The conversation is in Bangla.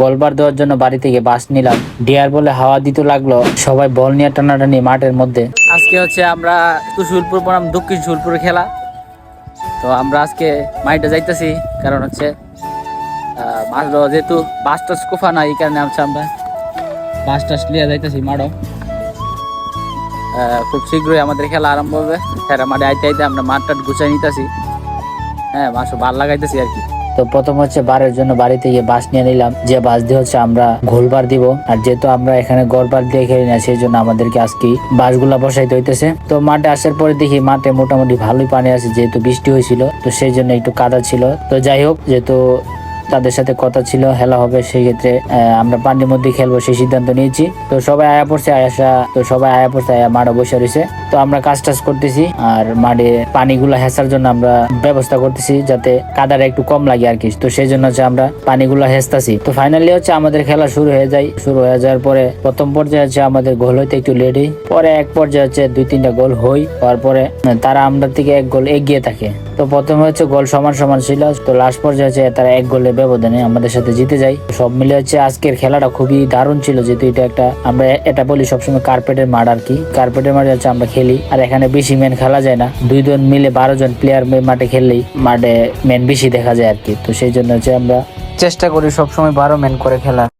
গোলবার দেওয়ার জন্য বাড়ি থেকে বাস নিলাম। ডিয়ার বলে হাওয়া দিতে লাগল, সবাই বল নিয়ে টানাটানি মাঠের মধ্যে। আজকে হচ্ছে আমরা কুশুলপুর বনাম দক্ষিণ সুলপুরে খেলা। তো আমরা আজকে মাইটে যাইতেছি, কারণ হচ্ছে মাছ ধরা যেহেতু বাস টাস কোফা না এই কারণে হচ্ছে আমরা বাস টাস লিয়ে যাইতেছি মাঠও খুব শীঘ্রই আমাদের খেলা আরম্ভ হবে। খেলা মাঠে আইতে আইতে আমরা মাঠ টাট গুছাই নিতেছি। হ্যাঁ মাছও ভালো লাগাইতেছি আর কি। তো প্রথম হচ্ছে বারের জন্য বাড়িতে গিয়ে বাস নিয়ে নিলাম। যে বাস দিয়ে হচ্ছে আমরা ঘোল বার দিব। আর যেহেতু আমরা এখানে গড়বার দিয়ে খেলি না, সেই জন্য আমাদেরকে আজকে বাসগুলা বসাইতে হইতেছে। তো মাঠে আসার পরে দেখি মাঠে মোটামুটি ভালোই পানি আছে, যেহেতু বৃষ্টি হয়েছিল। তো সেই জন্য একটু কাদা ছিল। তো যাই হোক, যেহেতু তাদের সাথে কথা ছিল খেলা হবে সেই ক্ষেত্রে আহ, আমরা পানির মধ্যে খেলব সেই সিদ্ধান্ত নিয়েছি। তো সবাই আয়া পড়ছে আয়াসা তো সবাই আয়া পড়ছে আয়া মাঠে বসে রয়েছে। তো আমরা কাজ টাজ করতেছি আর মাঠে পানিগুলো হেসার জন্য আমরা ব্যবস্থা করতেছি যাতে কাদাটা একটু কম লাগে আর কি। তো সেই জন্য হচ্ছে আমরা পানিগুলো হেসতাছি তো ফাইনালি হচ্ছে আমাদের খেলা শুরু হয়ে যায় শুরু হয়ে যাওয়ার পরে প্রথম পর্যায়ে হচ্ছে আমাদের গোল হইতে একটু লেট পরে এক পর্যায়ে হচ্ছে দুই তিনটা গোল হই হওয়ার পরে তারা আমরা থেকে এক গোল এগিয়ে থাকে। তো প্রথমে হচ্ছে গোল সমান সমান ছিল। তো লাস্ট পর্যায়ে হচ্ছে তারা এক গোলের ব্যবধানে আমাদের সাথে জিতে যায়। সব মিলে হচ্ছে আজকের খেলাটা খুবই দারুণ ছিল যেহেতু এটা একটা, আমরা এটা বলি সবসময় কার্পেটের মাঠ আর কি। কার্পেটের মাঠে হচ্ছে আমরা খেলি, আর এখানে বেশি মেন খেলা যায় না। দুই জন মিলে বারো জন প্লেয়ার মাঠে খেললেই মাঠে মেন বেশি দেখা যায় আর কি। তো সেই জন্য হচ্ছে আমরা চেষ্টা করি সবসময় বারো মেন করে খেলা